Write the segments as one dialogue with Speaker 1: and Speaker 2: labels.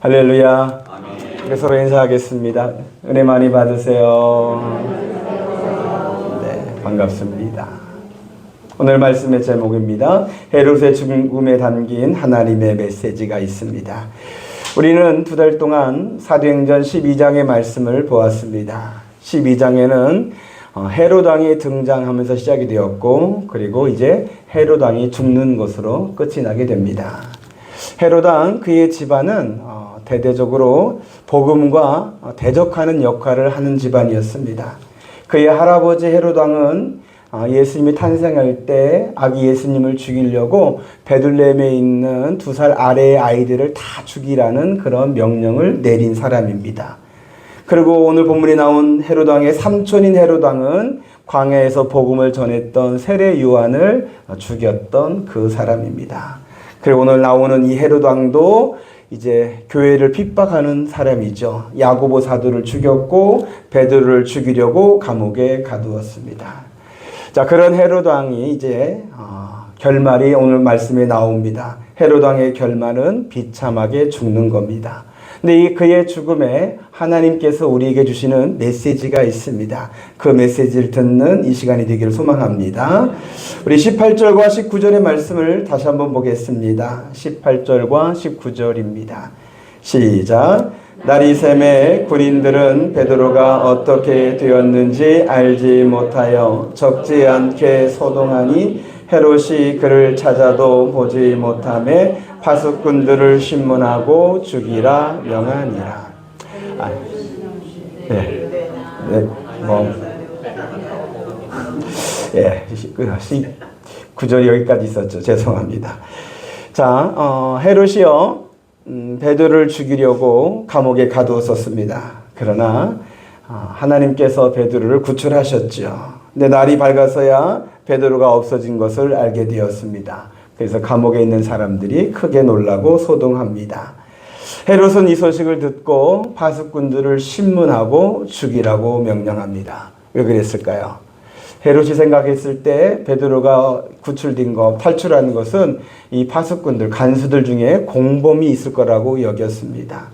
Speaker 1: 할렐루야. 우리 서로 인사하겠습니다. 은혜 많이 받으세요. 네, 반갑습니다. 오늘 말씀의 제목입니다. 헤롯의 죽음에 담긴 하나님의 메시지가 있습니다. 우리는 두 달 동안 사도행전 12장의 말씀을 보았습니다. 12장에는 어, 헤롯 왕이 등장하면서 시작이 되었고 그리고 이제 헤롯 왕이 죽는 것으로 끝이 나게 됩니다. 왕 그의 집안은 어, 대대적으로 복음과 어, 대적하는 역할을 하는 집안이었습니다. 그의 할아버지 왕은 어, 예수님이 탄생할 때 아기 예수님을 죽이려고 베들레헴에 있는 두 살 아래의 아이들을 다 죽이라는 그런 명령을 내린 사람입니다. 그리고 오늘 본문에 나온 헤롯 왕의 삼촌인 헤롯 왕은 광야에서 복음을 전했던 세례 요한을 죽였던 그 사람입니다. 그리고 오늘 나오는 이 헤롯 왕도 이제 교회를 핍박하는 사람이죠. 야고보 사도를 죽였고 베드로를 죽이려고 감옥에 가두었습니다. 자, 그런 헤롯 왕이 이제 어, 결말이 오늘 말씀에 나옵니다. 헤롯 왕의 결말은 비참하게 죽는 겁니다. 근데 이 그의 죽음에 하나님께서 우리에게 주시는 메시지가 있습니다. 그 메시지를 듣는 이 시간이 되기를 소망합니다. 우리 18절과 19절의 말씀을 다시 한번 보겠습니다. 18절과 19절입니다. 시작. 샘에 군인들은 베드로가 어떻게 되었는지 알지 못하여 적지 않게 소동하니 헤롯이 그를 찾아도 보지 못함에 파수꾼들을 신문하고 죽이라 명하니라. 아, 네, 네, 뭐, 예, 그 구절 여기까지 있었죠. 죄송합니다. 자, 어, 헤롯이요, 음, 베드로를 죽이려고 감옥에 가두었었습니다. 그러나 어, 하나님께서 베드로를 구출하셨죠. 근데 날이 밝아서야 베드로가 없어진 것을 알게 되었습니다. 그래서 감옥에 있는 사람들이 크게 놀라고 소동합니다. 헤롯은 이 소식을 듣고 파수꾼들을 신문하고 죽이라고 명령합니다. 왜 그랬을까요? 헤롯이 생각했을 때 베드로가 구출된 것, 탈출한 것은 이 파수꾼들, 간수들 중에 공범이 있을 거라고 여겼습니다.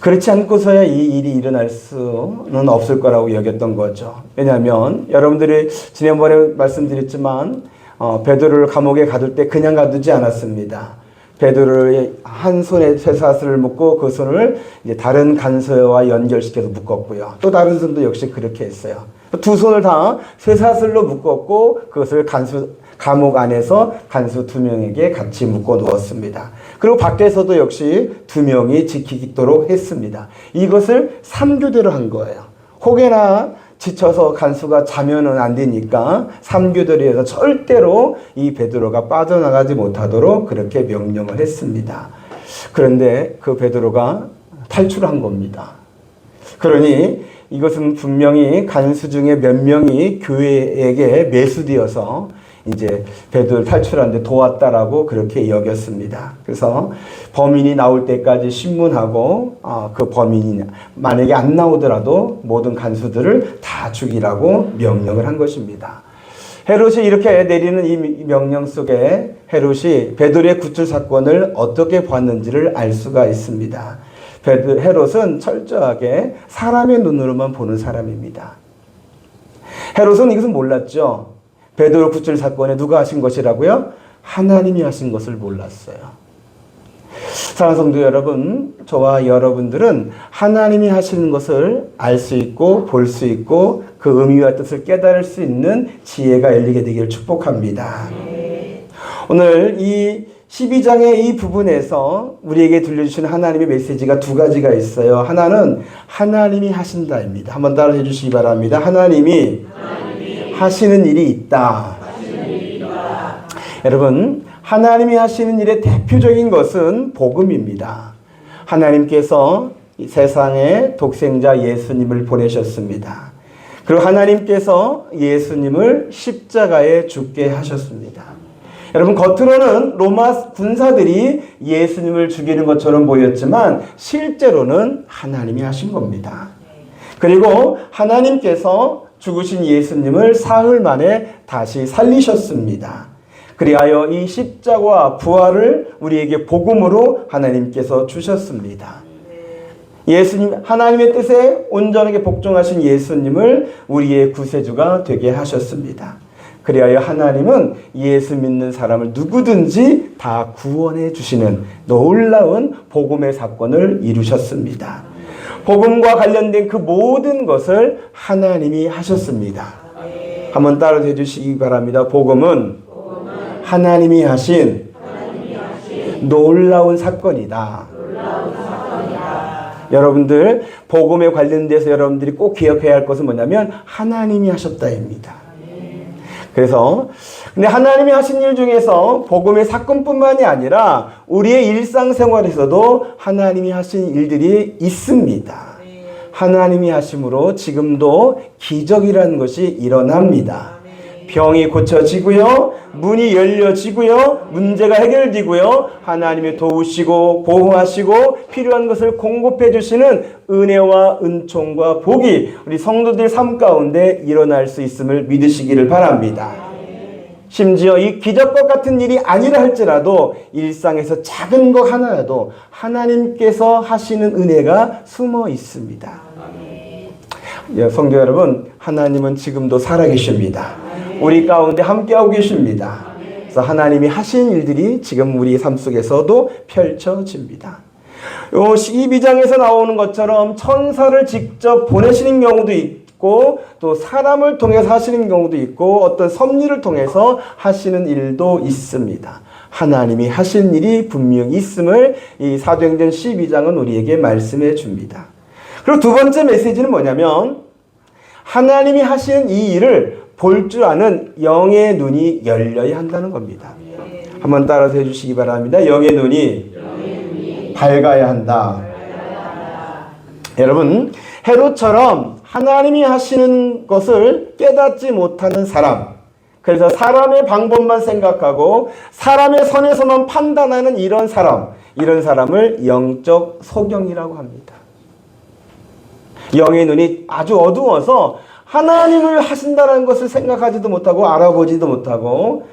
Speaker 1: 그렇지 않고서야 이 일이 일어날 수는 없을 거라고 여겼던 거죠. 왜냐하면 여러분들이 지난번에 말씀드렸지만 어, 베드로를 감옥에 가둘 때 그냥 가두지 않았습니다. 베드로의 한 손에 쇠사슬을 묶고 그 손을 이제 다른 간서와 연결시켜서 묶었고요. 또 다른 손도 역시 그렇게 했어요. 두 손을 다 쇠사슬로 묶었고 그것을 간수 감옥 안에서 간수 두 명에게 같이 묶어 놓았습니다. 그리고 밖에서도 역시 두 명이 지키도록 했습니다. 이것을 3교대로 한 거예요. 혹여나 지쳐서 간수가 자면은 안 되니까 3교대로 해서 절대로 이 베드로가 빠져나가지 못하도록 그렇게 명령을 했습니다. 그런데 그 베드로가 탈출한 겁니다. 그러니 이것은 분명히 간수 중에 몇 명이 교회에게 매수되어서 이제 베드로를 탈출하는데 도왔다라고 그렇게 여겼습니다. 그래서 범인이 나올 때까지 신문하고 어, 그 범인이 만약에 안 나오더라도 모든 간수들을 다 죽이라고 명령을 한 것입니다. 헤롯이 이렇게 내리는 이 명령 속에 헤롯이 베드로의 구출 사건을 어떻게 봤는지를 알 수가 있습니다. 베드 헤롯은 철저하게 사람의 눈으로만 보는 사람입니다. 헤롯은 이것은 몰랐죠. 베드로 구출 사건에 누가 하신 것이라고요? 하나님이 하신 것을 몰랐어요. 사랑하는 성도 여러분, 저와 여러분들은 하나님이 하시는 것을 알 수 있고 볼 수 있고 그 의미와 뜻을 깨달을 수 있는 지혜가 열리게 되기를 축복합니다. 오늘 이 12장의 이 부분에서 우리에게 들려주신 하나님의 메시지가 두 가지가 있어요. 하나는 하나님이 하신다입니다. 한번 따라해 주시기 바랍니다. 하나님이, 하나님이 하시는 일이 있다. 여러분, 하나님이 하시는 일의 대표적인 것은 복음입니다. 하나님께서 세상에 독생자 예수님을 보내셨습니다. 그리고 하나님께서 예수님을 십자가에 죽게 하셨습니다. 여러분 겉으로는 로마 군사들이 예수님을 죽이는 것처럼 보였지만 실제로는 하나님이 하신 겁니다. 그리고 하나님께서 죽으신 예수님을 사흘 만에 다시 살리셨습니다. 그리하여 이 십자가 부활을 우리에게 복음으로 하나님께서 주셨습니다. 예수님 하나님의 뜻에 온전하게 복종하신 예수님을 우리의 구세주가 되게 하셨습니다. 그리하여 하나님은 예수 믿는 사람을 누구든지 다 구원해 주시는 놀라운 복음의 사건을 이루셨습니다. 복음과 관련된 그 모든 것을 하나님이 하셨습니다. 한번 따라 해주시기 바랍니다. 복음은 하나님이 하신 놀라운 사건이다. 여러분들 복음에 관련돼서 여러분들이 꼭 기억해야 할 것은 뭐냐면 하나님이 하셨다입니다. 그래서 근데 하나님이 하신 일 중에서 복음의 사건뿐만이 아니라 우리의 일상생활에서도 하나님이 하신 일들이 있습니다. 하나님이 하심으로 지금도 기적이라는 것이 일어납니다. 병이 고쳐지고요. 문이 열려지고요. 문제가 해결되고요. 하나님이 도우시고 보호하시고 필요한 것을 공급해 주시는 은혜와 은총과 복이 우리 성도들 삶 가운데 일어날 수 있음을 믿으시기를 바랍니다. 심지어 이 기적과 같은 일이 아니라 할지라도 일상에서 작은 것 하나라도 하나님께서 하시는 은혜가 숨어 있습니다. 예, 성도 여러분, 하나님은 지금도 살아계십니다. 우리 가운데 함께하고 계십니다. 그래서 하나님이 하신 일들이 지금 우리 삶 속에서도 펼쳐집니다. 요 12장에서 나오는 것처럼 천사를 직접 보내시는 경우도 있고 또 사람을 통해서 하시는 경우도 있고 어떤 섭리를 통해서 하시는 일도 있습니다. 하나님이 하신 일이 분명히 있음을 이 사도행전 12장은 우리에게 말씀해 줍니다. 그리고 두 번째 메시지는 뭐냐면 하나님이 하시는 이 일을 볼 줄 아는 영의 눈이 열려야 한다는 겁니다. 한번 따라서 해주시기 바랍니다. 영의 눈이 밝아야 한다. 여러분, 헤롯처럼 하나님이 하시는 것을 깨닫지 못하는 사람, 그래서 사람의 방법만 생각하고 사람의 선에서만 판단하는 이런 사람, 이런 사람을 영적 소경이라고 합니다. 영의 눈이 아주 어두워서 하나님을 하신다는 것을 생각하지도 못하고 알아보지도 못하고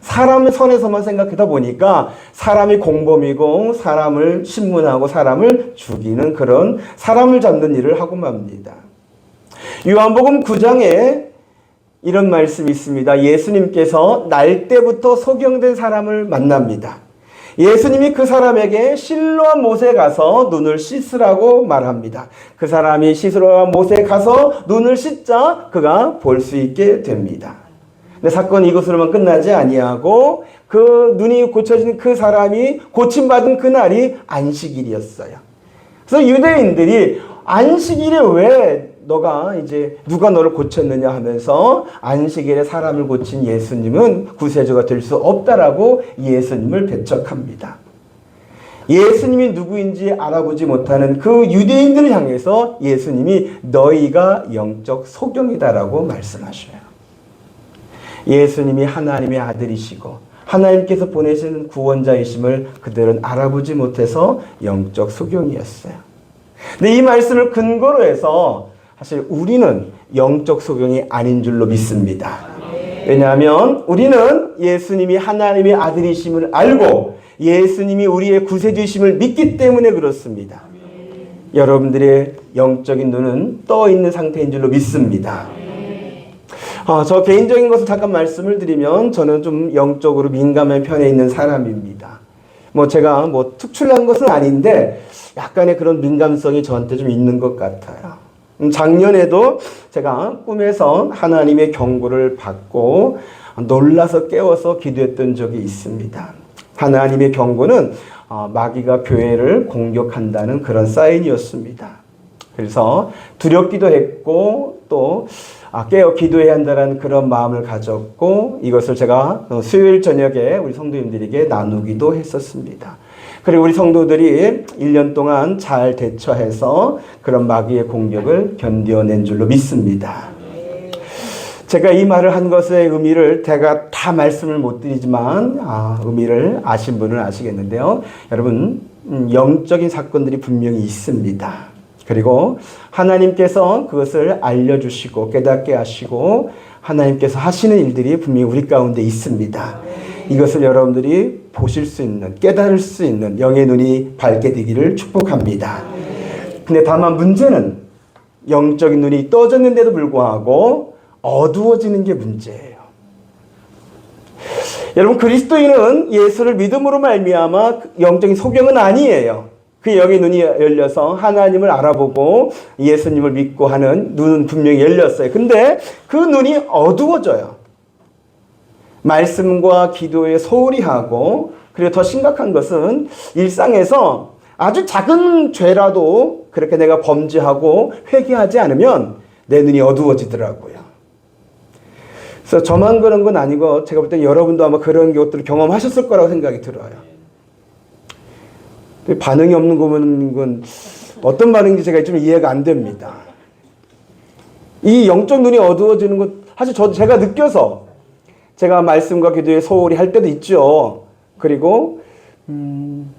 Speaker 1: 사람의 선에서만 생각하다 보니까 사람이 공범이고 사람을 신문하고 사람을 죽이는 그런 사람을 잡는 일을 하고 맙니다. 요한복음 9장에 이런 말씀이 있습니다. 예수님께서 날 때부터 소경된 사람을 만납니다. 예수님이 그 사람에게 실로한 못에 가서 눈을 씻으라고 말합니다. 그 사람이 실로한 못에 가서 눈을 씻자 그가 볼 수 있게 됩니다. 근데 사건이 이것으로만 끝나지 아니하고 그 눈이 고쳐진 그 사람이 고침받은 그날이 안식일이었어요. 그래서 유대인들이 안식일에 왜 너가 이제 누가 너를 고쳤느냐 하면서 안식일에 사람을 고친 예수님은 구세주가 될 수 없다라고 예수님을 배척합니다. 예수님이 누구인지 알아보지 못하는 그 유대인들을 향해서 예수님이 너희가 영적 소경이다라고 말씀하셔요. 예수님이 하나님의 아들이시고 하나님께서 보내신 구원자이심을 그들은 알아보지 못해서 영적 소경이었어요. 근데 이 말씀을 근거로 해서 사실 우리는 영적 소경이 아닌 줄로 믿습니다. 왜냐하면 우리는 예수님이 하나님의 아들이심을 알고 예수님이 우리의 구세주심을 믿기 때문에 그렇습니다. 여러분들의 영적인 눈은 떠 있는 상태인 줄로 믿습니다. 아, 저 개인적인 것을 잠깐 말씀을 드리면 저는 좀 영적으로 민감한 편에 있는 사람입니다. 뭐 제가 뭐 특출난 것은 아닌데 약간의 그런 민감성이 저한테 좀 있는 것 같아요. 음, 작년에도 제가 꿈에서 하나님의 경고를 받고 놀라서 깨워서 기도했던 적이 있습니다. 하나님의 경고는 어, 마귀가 교회를 공격한다는 그런 사인이었습니다. 그래서 두렵기도 했고 또 아, 깨어 기도해야 한다는 그런 마음을 가졌고 이것을 제가 수요일 저녁에 우리 성도님들에게 나누기도 했었습니다. 그리고 우리 성도들이 1년 동안 잘 대처해서 그런 마귀의 공격을 견뎌낸 줄로 믿습니다. 제가 이 말을 한 것의 의미를 제가 다 말씀을 못 드리지만 아, 의미를 아신 분은 아시겠는데요. 여러분 음, 영적인 사건들이 분명히 있습니다. 그리고 하나님께서 그것을 알려주시고 깨닫게 하시고 하나님께서 하시는 일들이 분명히 우리 가운데 있습니다. 이것을 여러분들이 보실 수 있는 깨달을 수 있는 영의 눈이 밝게 되기를 축복합니다. 근데 다만 문제는 영적인 눈이 떠졌는데도 불구하고 어두워지는 게 문제예요. 여러분 그리스도인은 예수를 믿음으로 말미암아 영적인 소경은 아니에요. 그 영의 눈이 열려서 하나님을 알아보고 예수님을 믿고 하는 눈은 분명히 열렸어요. 근데 그 눈이 어두워져요. 말씀과 기도에 소홀히 하고 그리고 더 심각한 것은 일상에서 아주 작은 죄라도 그렇게 내가 범죄하고 회개하지 않으면 내 눈이 어두워지더라고요. 그래서 저만 그런 건 아니고 제가 볼때 여러분도 아마 그런 것들을 경험하셨을 거라고 생각이 들어요. 반응이 없는 거건 어떤 반응인지 제가 좀 이해가 안 됩니다. 이 영적 눈이 어두워지는 것 사실 저도 제가 느껴서 제가 말씀과 기도에 소홀히 할 때도 있죠. 그리고 음,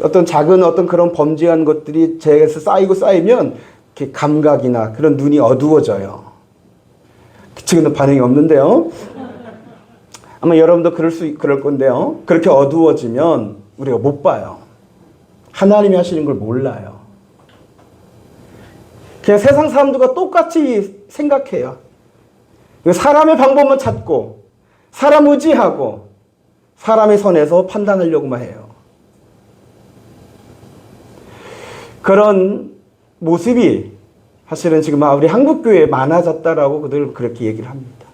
Speaker 1: 어떤 작은 어떤 그런 범죄한 것들이 제에서 쌓이고 쌓이면 이렇게 감각이나 그런 눈이 어두워져요. 지금은 반응이 없는데요. 아마 여러분도 그럴 수 그럴 건데요. 그렇게 어두워지면 우리가 못 봐요. 하나님이 하시는 걸 몰라요. 그냥 세상 사람들과 똑같이 생각해요. 사람의 방법만 찾고 사람 의지하고 사람의 선에서 판단하려고만 해요. 그런 모습이 사실은 지금 우리 한국교회에 많아졌다라고 그들 그렇게 얘기를 합니다.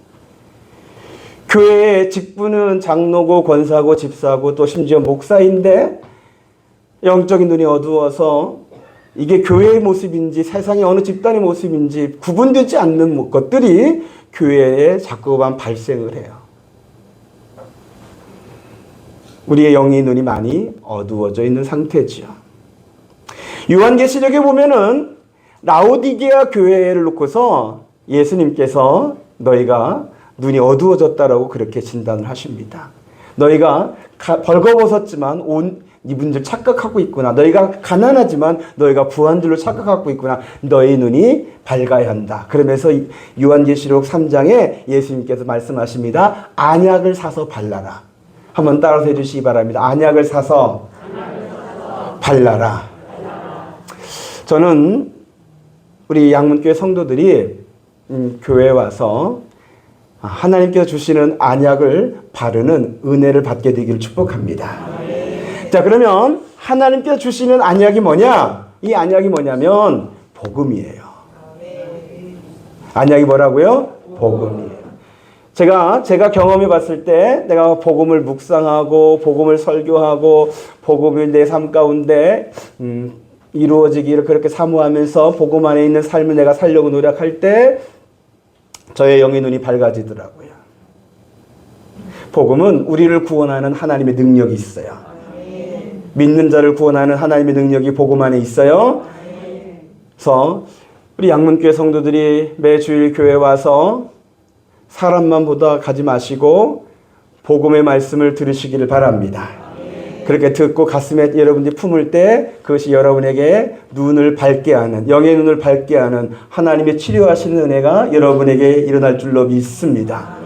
Speaker 1: 교회의 직분은 장로고 권사고 집사고 또 심지어 목사인데 영적인 눈이 어두워서 이게 교회의 모습인지 세상의 어느 집단의 모습인지 구분되지 않는 것들이 교회에 자꾸만 발생을 해요. 우리의 영의 눈이 많이 어두워져 있는 상태지요. 요한계시록에 보면은 라오디게아 교회를 놓고서 예수님께서 너희가 눈이 어두워졌다라고 그렇게 진단을 하십니다. 너희가 벌거벗었지만 온 줄 착각하고 있구나. 너희가 가난하지만 너희가 부한 줄로 착각하고 있구나. 너희 눈이 밝아야 한다. 그러면서 요한계시록 3장에 예수님께서 말씀하십니다. 안약을 사서 발라라. 한번 따라서 해주시기 바랍니다. 안약을 사서 발라라. 저는 우리 양문교회 성도들이 음, 교회에 와서 하나님께서 주시는 안약을 바르는 은혜를 받게 되기를 축복합니다. 자, 그러면 하나님께서 주시는 안약이 뭐냐? 이 안약이 뭐냐면 복음이에요. 안약이 뭐라고요? 복음이에요. 제가 제가 경험해 봤을 때 내가 복음을 묵상하고 복음을 설교하고 복음을 내삶 가운데 음, 이루어지기를 그렇게 사모하면서 복음 안에 있는 삶을 내가 살려고 노력할 때 저의 영의 눈이 밝아지더라고요. 복음은 우리를 구원하는 하나님의 능력이 있어요. 믿는 자를 구원하는 하나님의 능력이 복음 안에 있어요. 그래서 우리 양문교회 성도들이 매 주일 교회 와서 사람만 보다 가지 마시고 복음의 말씀을 들으시기를 바랍니다. 그렇게 듣고 가슴에 여러분들이 품을 때 그것이 여러분에게 눈을 밝게 하는 영의 눈을 밝게 하는 하나님의 치료하시는 은혜가 여러분에게 일어날 줄로 믿습니다.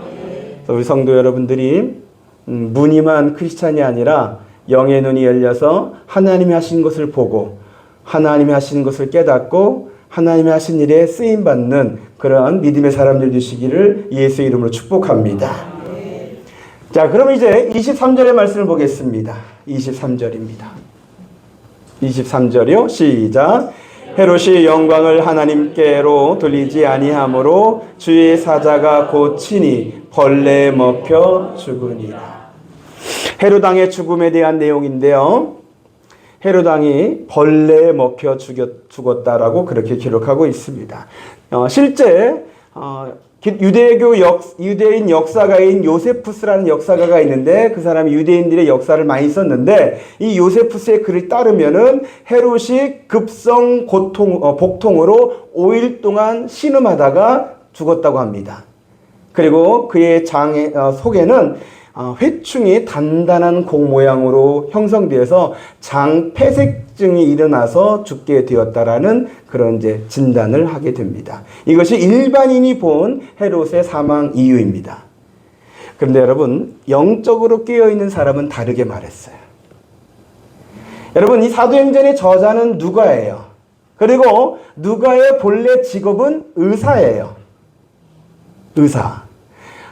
Speaker 1: 우리 성도 여러분들이 음, 무늬만 크리스찬이 아니라 영의 눈이 열려서 하나님이 하신 것을 보고 하나님이 하시는 것을 깨닫고 하나님이 하신 일에 쓰임 받는 그러한 믿음의 사람들 되시기를 예수 이름으로 축복합니다. 자, 그럼 이제 23절의 말씀을 보겠습니다. 23절입니다. 23절이요. 시작. 헤롯이 영광을 하나님께로 돌리지 아니하므로 주의 사자가 곧 친히 벌레에 먹혀 죽으니라. 헤롯 왕의 죽음에 대한 내용인데요. 헤롯 왕이 벌레에 먹혀 죽였, 죽었다라고 그렇게 기록하고 있습니다. 어, 실제 어, 유대교 역, 유대인 역사가인 요세푸스라는 역사가가 있는데 그 사람이 유대인들의 역사를 많이 썼는데 이 요세푸스의 글을 따르면은 헤롯이 급성 고통, 어, 복통으로 5일 동안 신음하다가 죽었다고 합니다. 그리고 그의 장의 어, 속에는 어, 회충이 단단한 공 모양으로 형성되어서 장 폐색증이 일어나서 죽게 되었다라는 그런 이제 진단을 하게 됩니다. 이것이 일반인이 본 헤롯의 사망 이유입니다. 그런데 여러분 영적으로 깨어 있는 사람은 다르게 말했어요. 여러분 이 사도행전의 저자는 누가예요? 그리고 누가의 본래 직업은 의사예요. 의사.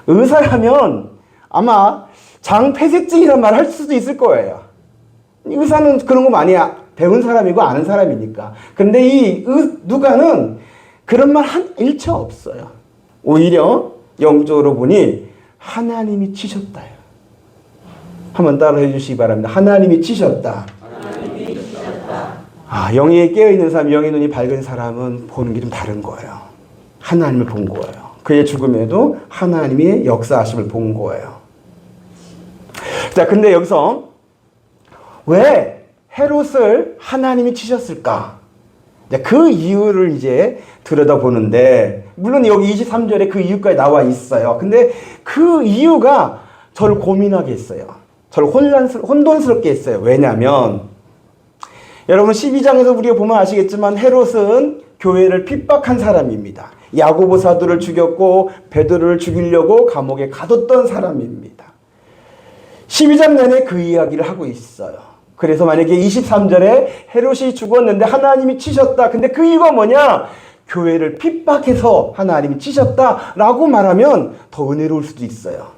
Speaker 1: 의사라면 아마 장폐색증이란 말 할 수도 있을 거예요. 의사는 그런 거 많이 아- 배운 사람이고 아는 사람이니까. 근데 이 의- 누가는 그런 말 한 일체 없어요. 오히려 영적으로 보니 하나님이 치셨다요. 한번 따라해 주시기 바랍니다. 하나님이 치셨다. 아, 영이 깨어있는 사람, 영의 눈이 밝은 사람은 보는 게 좀 다른 거예요. 하나님을 본 거예요. 그의 죽음에도 하나님의 역사하심을 본 거예요. 자, 근데 여기서 왜 헤롯을 하나님이 치셨을까? 그 이유를 이제 들여다보는데, 물론 여기 23절에 그 이유까지 나와 있어요. 근데 그 이유가 저를 고민하게 했어요. 저를 혼란스, 혼돈스럽게 했어요. 왜냐면, 여러분 12장에서 우리가 보면 아시겠지만 헤롯은 교회를 핍박한 사람입니다. 야고보 사도를 죽였고 베드로를 죽이려고 감옥에 가뒀던 사람입니다. 12장 내내 그 이야기를 하고 있어요. 그래서 만약에 23절에 헤롯이 죽었는데 하나님이 치셨다. 근데 그 이유가 뭐냐? 교회를 핍박해서 하나님이 치셨다라고 말하면 더 은혜로울 수도 있어요.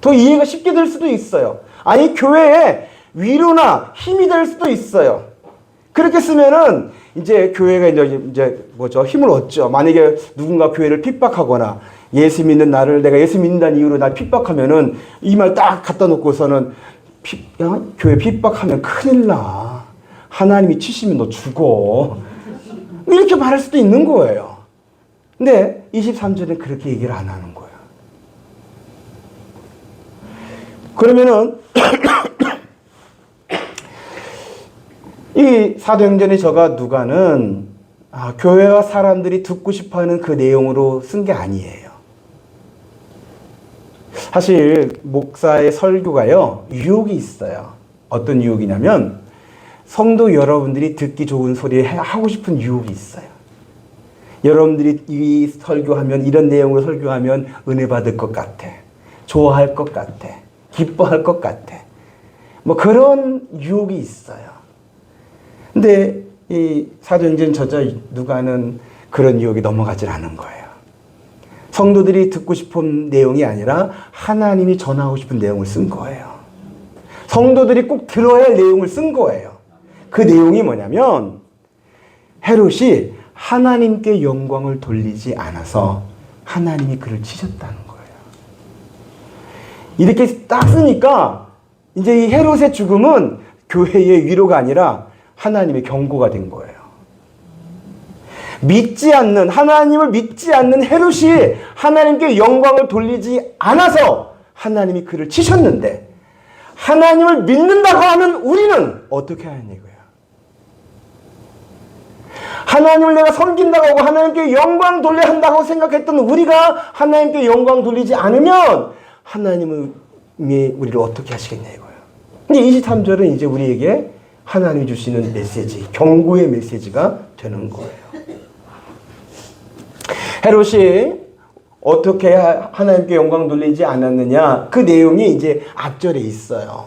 Speaker 1: 더 이해가 쉽게 될 수도 있어요. 아니 교회에 위로나 힘이 될 수도 있어요. 그렇게 쓰면은 이제 교회가 이제 뭐죠 힘을 얻죠. 만약에 누군가 교회를 핍박하거나 예수 믿는 나를 내가 예수 믿는다는 이유로 날 핍박하면은 이 말 딱 갖다 놓고서는 피, 야, 교회 핍박하면 큰일 나. 하나님이 치시면 너 죽어. 이렇게 말할 수도 있는 거예요. 근데 23절은 그렇게 얘기를 안 하는 거예요. 그러면은 이 사도행전의 저가 누가는 아, 교회와 사람들이 듣고 싶어하는 그 내용으로 쓴 게 아니에요. 사실 목사의 설교가요 유혹이 있어요. 어떤 유혹이냐면 성도 여러분들이 듣기 좋은 소리 하고 싶은 유혹이 있어요. 여러분들이 이 설교하면 이런 내용으로 설교하면 은혜 받을 것 같아. 좋아할 것 같아. 기뻐할 것 같아. 뭐 그런 유혹이 있어요. 근데 이 사도행전 저자 누가는 그런 유혹에 넘어가질 않은 거예요. 성도들이 듣고 싶은 내용이 아니라 하나님이 전하고 싶은 내용을 쓴 거예요. 성도들이 꼭 들어야 할 내용을 쓴 거예요. 그 내용이 뭐냐면 헤롯이 하나님께 영광을 돌리지 않아서 하나님이 그를 치셨다는 거예요. 이렇게 딱 쓰니까 이제 이 헤롯의 죽음은 교회의 위로가 아니라 하나님의 경고가 된 거예요. 믿지 않는 하나님을 믿지 않는 헤롯이 하나님께 영광을 돌리지 않아서 하나님이 그를 치셨는데 하나님을 믿는다고 하는 우리는 어떻게 얘기예요? 하나님을 내가 섬긴다고 하고 하나님께 영광 돌려야 한다고 생각했던 우리가 하나님께 영광 돌리지 않으면 하나님은 우리를 어떻게 하시겠냐 이거예요. 근데 23절은 이제 우리에게 하나님이 주시는 메시지, 경고의 메시지가 되는 거예요. 헤롯이 어떻게 하나님께 영광 돌리지 않았느냐? 그 내용이 이제 앞절에 있어요.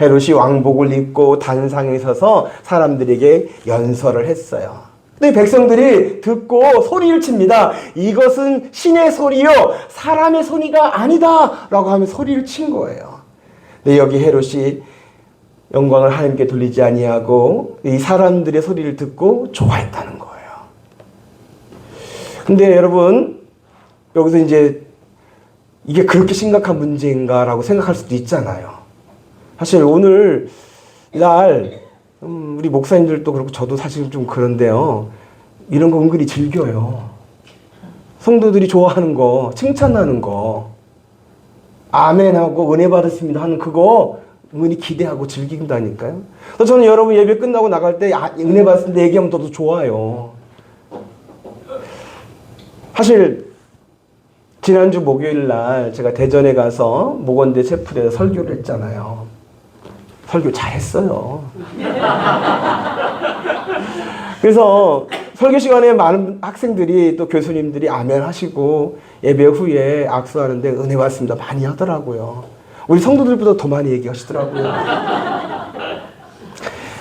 Speaker 1: 헤롯이 왕복을 입고 단상에 서서 사람들에게 연설을 했어요. 근데 백성들이 듣고 소리를 칩니다. 이것은 신의 소리요, 사람의 소리가 아니다! 라고 하면 소리를 친 거예요. 근데 여기 헤롯이 영광을 하나님께 돌리지 아니하고 이 사람들의 소리를 듣고 좋아했다는. 근데 여러분 여기서 이제 이게 그렇게 심각한 문제인가라고 생각할 수도 있잖아요. 사실 오늘 날 음, 우리 목사님들도 그렇고 저도 사실 좀 그런데요. 이런 거 은근히 즐겨요. 성도들이 좋아하는 거, 칭찬하는 거, 아멘하고 은혜 받았습니다 하는 그거 은근히 기대하고 즐긴다니까요. 저는 여러분 예배 끝나고 나갈 때 아, 은혜 받았을 때 얘기하면 더 좋아요. 사실 지난주 목요일 날 제가 대전에 가서 목원대 체프대에서 설교를 했잖아요. 설교 잘했어요. 그래서 설교 시간에 많은 학생들이 또 교수님들이 아멘 하시고 예배 후에 악수하는데 은혜 받습니다 많이 하더라고요. 우리 성도들보다 더 많이 얘기하시더라고요.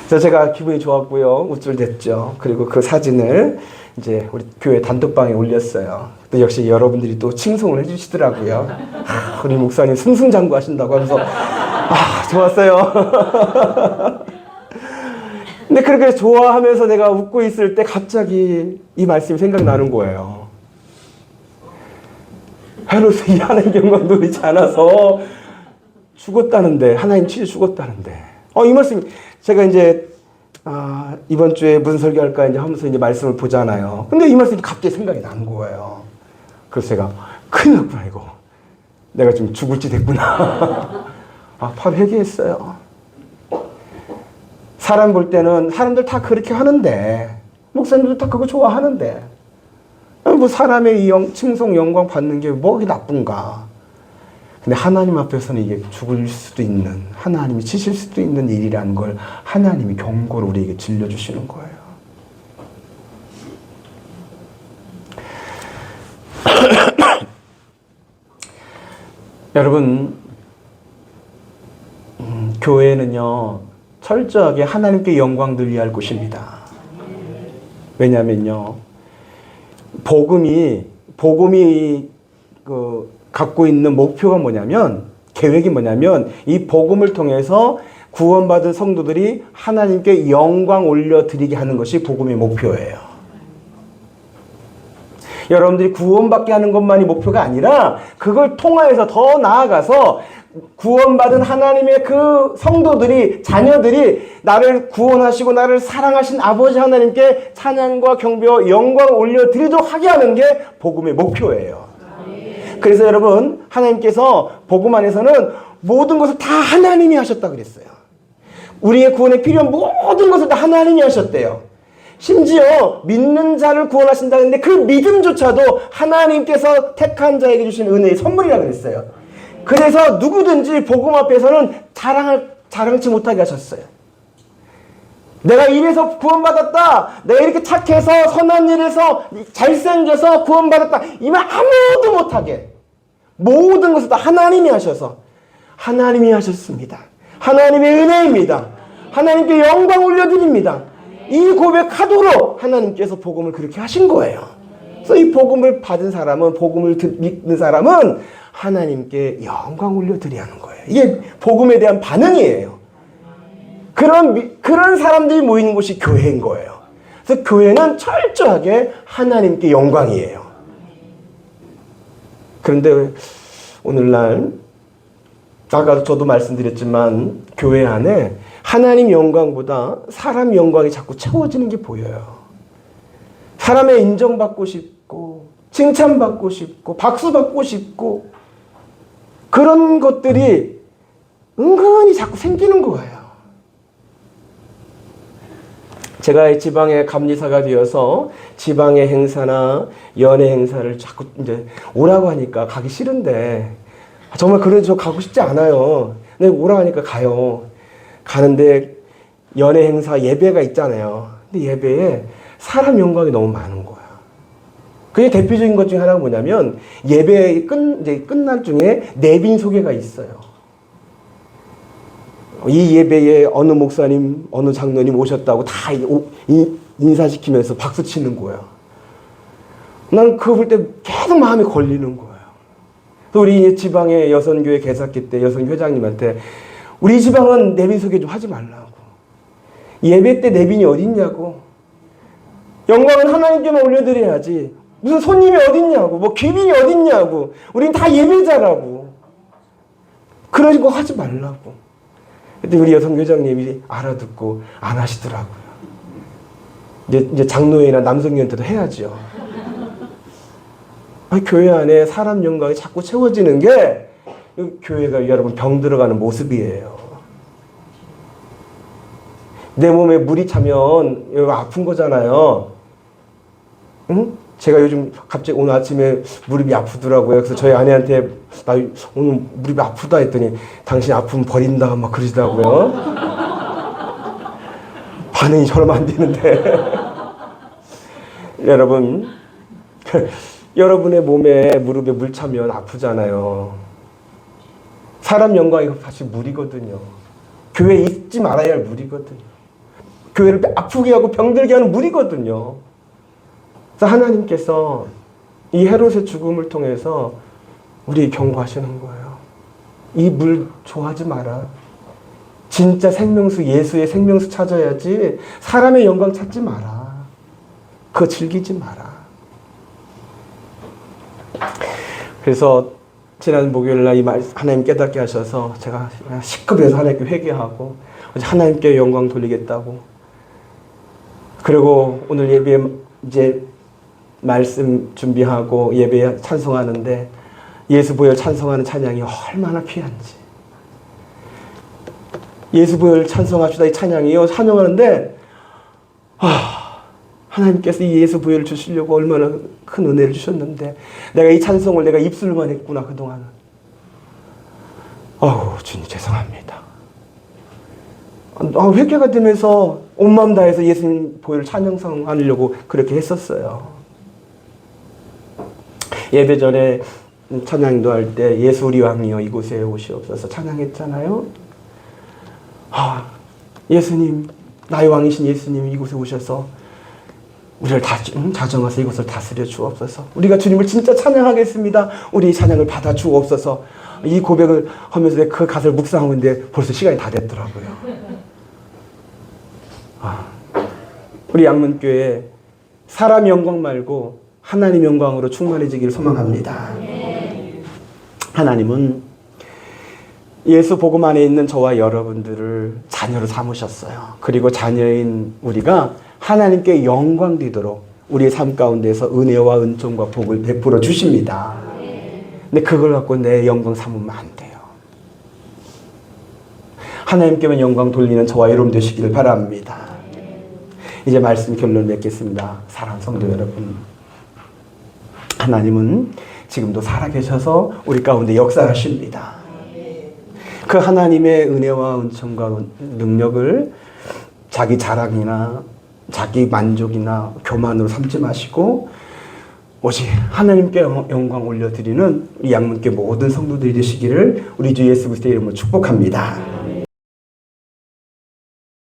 Speaker 1: 그래서 제가 기분이 좋았고요. 우쭐댔죠. 그리고 그 사진을 이제 우리 교회 단톡방에 올렸어요. 또 역시 여러분들이 또 칭송을 해주시더라고요. 아, 우리 목사님 승승장구 하신다고 하면서 아, 좋았어요. 근데 그렇게 좋아하면서 내가 웃고 있을 때 갑자기 이 말씀이 생각나는 거예요. 헤롯이 이 하나님 영광 누리지 않아서 죽었다는데 하나님 치료 죽었다는데 어 이 말씀 제가 이제 아, 이번 주에 무슨 설교할까 이제 하면서 이제 말씀을 보잖아요. 근데 이 말씀이 갑자기 생각이 난 거예요. 그래서 제가 큰일 났구나 이거. 내가 좀 죽을지 됐구나. 아, 바로 회개했어요. 사람 볼 때는 사람들 다 그렇게 하는데 목사님들 다 그거 좋아하는데 뭐 사람의 이 영, 칭송 영광 받는 게 뭐가 나쁜가? 근데 하나님 앞에서는 이게 죽을 수도 있는 하나님이 치실 수도 있는 일이라는 걸 하나님이 경고를 우리에게 들려주시는 거예요. 여러분, 음, 교회는요 철저하게 하나님께 영광 돌려야 할 곳입니다. 왜냐하면요 복음이 복음이 그 갖고 있는 목표가 뭐냐면 계획이 뭐냐면 이 복음을 통해서 구원받은 성도들이 하나님께 영광 올려드리게 하는 것이 복음의 목표예요. 여러분들이 구원받게 하는 것만이 목표가 아니라 그걸 통하여서 더 나아가서 구원받은 하나님의 그 성도들이 자녀들이 나를 구원하시고 나를 사랑하신 아버지 하나님께 찬양과 경배와 영광을 올려드리도록 하게 하는 게 복음의 목표예요. 그래서 여러분 하나님께서 복음 안에서는 모든 것을 다 하나님이 하셨다 그랬어요. 우리의 구원에 필요한 모든 것을 다 하나님이 하셨대요. 심지어 믿는 자를 구원하신다는데 그 믿음조차도 하나님께서 택한 자에게 주신 은혜의 선물이라 그랬어요. 그래서 누구든지 복음 앞에서는 자랑을 자랑치 못하게 하셨어요. 내가 이래서 구원받았다. 내가 이렇게 착해서 선한 일에서 잘생겨서 구원받았다. 이말 아무도 못하게. 모든 것을 다 하나님이 하셔서 하나님이 하셨습니다. 하나님의 은혜입니다. 하나님께 영광 올려드립니다. 이 고백하도록 하나님께서 복음을 그렇게 하신 거예요. 그래서 이 복음을 받은 사람은 복음을 믿는 사람은 하나님께 영광 올려드려야 하는 거예요. 이게 복음에 대한 반응이에요. 그런 그런 사람들이 모이는 곳이 교회인 거예요. 그래서 교회는 철저하게 하나님께 영광이에요. 그런데 오늘날 아까 저도 말씀드렸지만 교회 안에 하나님 영광보다 사람 영광이 자꾸 채워지는 게 보여요. 사람의 인정받고 싶고 칭찬받고 싶고 박수 받고 싶고 그런 것들이 은근히 자꾸 생기는 거예요. 제가 지방의 감리사가 되어서 지방의 행사나 연애 행사를 자꾸 이제 오라고 하니까 가기 싫은데 정말 그래도 저 가고 싶지 않아요. 근데 오라고 하니까 가요. 가는데 연애 행사 예배가 있잖아요. 근데 예배에 사람 영광이 너무 많은 거야. 그게 대표적인 것 중에 하나가 뭐냐면 예배 끝 이제 끝날 중에 내빈 소개가 있어요. 이 예배에 어느 목사님, 어느 장로님 오셨다고 다 인사시키면서 박수 치는 거야. 난 그거 볼 때 계속 마음이 걸리는 거예요. 우리 지방의 여선교회 개사기 때 여선 회장님한테 우리 지방은 내빈 소개 좀 하지 말라고. 예배 때 내빈이 어딨냐고. 영광은 하나님께만 올려드려야지. 무슨 손님이 어딨냐고. 뭐 귀빈이 어딨냐고. 우린 다 예배자라고. 그런 거 하지 말라고. 근데 우리 여성 교장님이 알아듣고 안 하시더라고요. 이제, 이제 장로회나 남성위원회도 해야죠. 아, 교회 안에 사람 영광이 자꾸 채워지는 게 교회가 여러분 병 들어가는 모습이에요. 내 몸에 물이 차면 아픈 거잖아요. 응? 제가 요즘 갑자기 오늘 아침에 무릎이 아프더라고요. 그래서 저희 아내한테 나 오늘 무릎이 아프다 했더니 당신 아픔 버린다 막 그러시더라고요. 반응이 저러면 안 되는데. 여러분, 여러분의 몸에 무릎에 물 차면 아프잖아요. 사람 영광이 사실 물이거든요. 교회 잊지 말아야 할 물이거든요. 교회를 아프게 하고 병들게 하는 물이거든요. 그래서 하나님께서 이 헤롯의 죽음을 통해서 우리 경고하시는 거예요. 이 물 좋아하지 마라. 진짜 생명수 예수의 생명수 찾아야지 사람의 영광 찾지 마라. 그거 즐기지 마라. 그래서 지난 목요일 날이말 하나님 깨닫게 하셔서 제가 시급해서 하나님께 회개하고 하나님께 영광 돌리겠다고 그리고 오늘 예배 이제 말씀 준비하고 예배 찬송하는데 예수 보혈 찬송하는 찬양이 얼마나 귀한지. 예수 보혈 찬송합시다 이 찬양이요. 찬양하는데 아 하나님께서 이 예수 부여를 주시려고 얼마나 큰 은혜를 주셨는데 내가 이 찬송을 내가 입술만 했구나 그동안은. 어우 주님 죄송합니다. 아, 회개가 되면서 온 마음 다해서 예수님 보혈 찬양성 하려고 그렇게 했었어요 예배 전에 찬양도 할 때 예수 우리 왕이여 이곳에 오시옵소서 찬양했잖아요 아 예수님 나의 왕이신 예수님 이곳에 오셔서 우리를 다 음, 자정하서 이것을 다스려 주옵소서. 우리가 주님을 진짜 찬양하겠습니다. 우리 찬양을 받아 주옵소서. 이 고백을 하면서 그 가사를 묵상하고 있는데 벌써 시간이 다 됐더라고요. 아, 우리 양문교회 사람 영광 말고 하나님 영광으로 충만해지기를 소망합니다. 하나님은 예수 복음 안에 있는 저와 여러분들을 자녀로 삼으셨어요. 그리고 자녀인 우리가 하나님께 영광 되도록 우리의 삶 가운데서 은혜와 은총과 복을 베풀어 주십니다. 근데 그걸 갖고 내 영광 삼으면 안 돼요. 하나님께만 영광 돌리는 저와 여러분 되시기를 바랍니다. 이제 말씀 결론 맺겠습니다. 사랑 성도 여러분. 하나님은 지금도 살아계셔서 우리 가운데 역사하십니다. 그 하나님의 은혜와 은총과 능력을 자기 자랑이나 자기 만족이나 교만으로 삼지 마시고 오직 하나님께 영광 올려드리는 이 양문께 모든 성도들이 되시기를 우리 주 예수 그리스도의 이름으로 축복합니다.